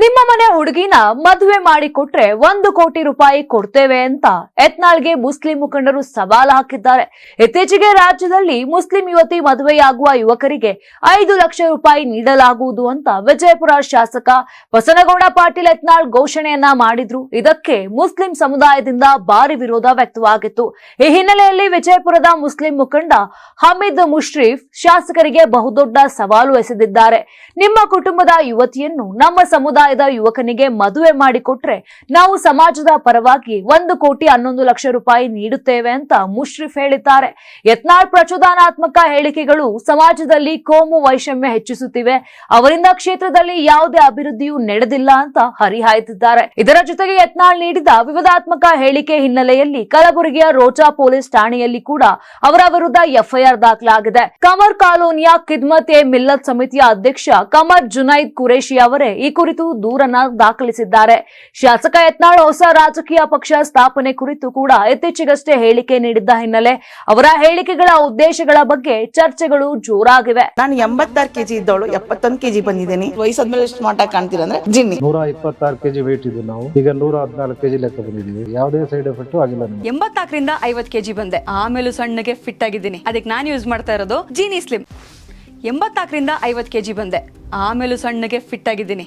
ನಿಮ್ಮ ಮನೆ ಹುಡುಗಿನ ಮದುವೆ ಮಾಡಿ ಕೊಟ್ರೆ ಒಂದು ಕೋಟಿ ರೂಪಾಯಿ ಕೊಡ್ತೇವೆ ಅಂತ ಯತ್ನಾಳ್ಗೆ ಮುಸ್ಲಿಂ ಮುಖಂಡರು ಸವಾಲು ಹಾಕಿದ್ದಾರೆ. ಇತ್ತೀಚೆಗೆ ರಾಜ್ಯದಲ್ಲಿ ಮುಸ್ಲಿಂ ಯುವತಿ ಮದುವೆಯಾಗುವ ಯುವಕರಿಗೆ ಐದು ಲಕ್ಷ ರೂಪಾಯಿ ನೀಡಲಾಗುವುದು ಅಂತ ವಿಜಯಪುರ ಶಾಸಕ ಬಸನಗೌಡ ಪಾಟೀಲ್ ಯತ್ನಾಳ್ ಘೋಷಣೆಯನ್ನ ಮಾಡಿದ್ರು. ಇದಕ್ಕೆ ಮುಸ್ಲಿಂ ಸಮುದಾಯದಿಂದ ಭಾರಿ ವಿರೋಧ ವ್ಯಕ್ತವಾಗಿತ್ತು. ಈ ಹಿನ್ನೆಲೆಯಲ್ಲಿ ವಿಜಯಪುರದ ಮುಸ್ಲಿಂ ಮುಖಂಡ ಹಮೀದ್ ಮುಶ್ರೀಫ್ ಶಾಸಕರಿಗೆ ಬಹುದೊಡ್ಡ ಸವಾಲು ಎಸೆದಿದ್ದಾರೆ. ನಿಮ್ಮ ಕುಟುಂಬದ ಯುವತಿಯನ್ನು ನಮ್ಮ ಸಮುದಾಯದ ಯುವಕನಿಗೆ ಮದುವೆ ಮಾಡಿಕೊಟ್ರೆ ನಾವು ಸಮಾಜದ ಪರವಾಗಿ ಒಂದು ಕೋಟಿ ಹನ್ನೊಂದು ಲಕ್ಷ ರೂಪಾಯಿ ನೀಡುತ್ತೇವೆ ಅಂತ ಮುಷ್ರಿಫ್ ಹೇಳಿದ್ದಾರೆ. ಯತ್ನಾಳ್ ಪ್ರಚೋದನಾತ್ಮಕ ಹೇಳಿಕೆಗಳು ಸಮಾಜದಲ್ಲಿ ಕೋಮು ವೈಷಮ್ಯ ಹೆಚ್ಚಿಸುತ್ತಿವೆ. ಅವರಿಂದ ಕ್ಷೇತ್ರದಲ್ಲಿ ಯಾವುದೇ ಅಭಿವೃದ್ಧಿಯೂ ನಡೆದಿಲ್ಲ ಅಂತ ಹರಿಹಾಯ್ದಿದ್ದಾರೆ. ಇದರ ಜೊತೆಗೆ ಯತ್ನಾಳ್ ನೀಡಿದ ವಿವಾದಾತ್ಮಕ ಹೇಳಿಕೆ ಹಿನ್ನೆಲೆಯಲ್ಲಿ ಕಲಬುರಗಿಯ ರೋಜಾ ಪೊಲೀಸ್ ಠಾಣೆಯಲ್ಲಿ ಕೂಡ ಅವರ ವಿರುದ್ಧ ಎಫ್ಐಆರ್ ದಾಖಲಾಗಿದೆ. ಕಮರ್ ಕಾಲೋನಿಯ ಕಿದ್ಮತ್ ಎ ಮಿಲ್ಲತ್ ಸಮಿತಿಯ ಅಧ್ಯಕ್ಷ ಕಮರ್ ಜುನೈದ್ ಕುರೇಶಿ ಅವರೇ ಈ ಕುರಿತು ದೂರನ್ನ ದಾಖಲಿಸಿದ್ದಾರೆ. ಶಾಸಕ ಯತ್ನಾಳ್ ಹೊಸ ರಾಜಕೀಯ ಪಕ್ಷ ಸ್ಥಾಪನೆ ಕುರಿತು ಕೂಡ ಇತ್ತೀಚೆಗಷ್ಟೇ ಹೇಳಿಕೆ ನೀಡಿದ್ದ ಹಿನ್ನೆಲೆ ಅವರ ಹೇಳಿಕೆಗಳ ಉದ್ದೇಶಗಳ ಬಗ್ಗೆ ಚರ್ಚೆಗಳು ಜೋರಾಗಿವೆ. ನಾನು ಎಂಬತ್ತಾರು ಕೆಜಿ ಇದ್ದವಳು ಎಪ್ಪತ್ತೊಂದು ಕೆಜಿ ಬಂದಿದ್ದೀನಿ. ವಯಸ್ಸಾದ್ಮೇಲೆ ಸ್ಮಾರ್ಟ್ ಆಗಿ ಕಾಣ್ತೀರ ಅಂದ್ರೆ ಜಿನ್ನಿ. ನೂರ ಇಪ್ಪತ್ತಾರು ಕೆಜಿ ವೇಟ್ ಇದ್ದೀವಿ ನಾವು. ಈಗ ನೂರ ಹದಿನಾಲ್ಕು ಕೆಜಿ ಲೆಕ್ಕ ಬಂದಿದ್ದೀವಿ. ಯಾವುದೇ ಸೈಡ್ ಎಫೆಕ್ಟ್ ಆಗಿಲ್ಲ ಎಂಬತ್ನಾಲ್ಕರಿಂದ ಐವತ್ತು ಕೆಜಿ ಬಂದೆ. ಆಮೇಲೂ ಸಣ್ಣಗೆ ಫಿಟ್ ಆಗಿದ್ದೀನಿ. ಅದಕ್ಕೆ ನಾನು ಯೂಸ್ ಮಾಡ್ತಾ ಇರೋದು ಜೀನಿ ಸ್ಲಿಮ್ ಎಂಬತ್ನಾಲ್ಕರಿಂದ ಐವತ್ತು ಕೆಜಿ ಬಂದೆ. ಆಮೇಲೂ ಸಣ್ಣಗೆ ಫಿಟ್ ಆಗಿದ್ದೀನಿ.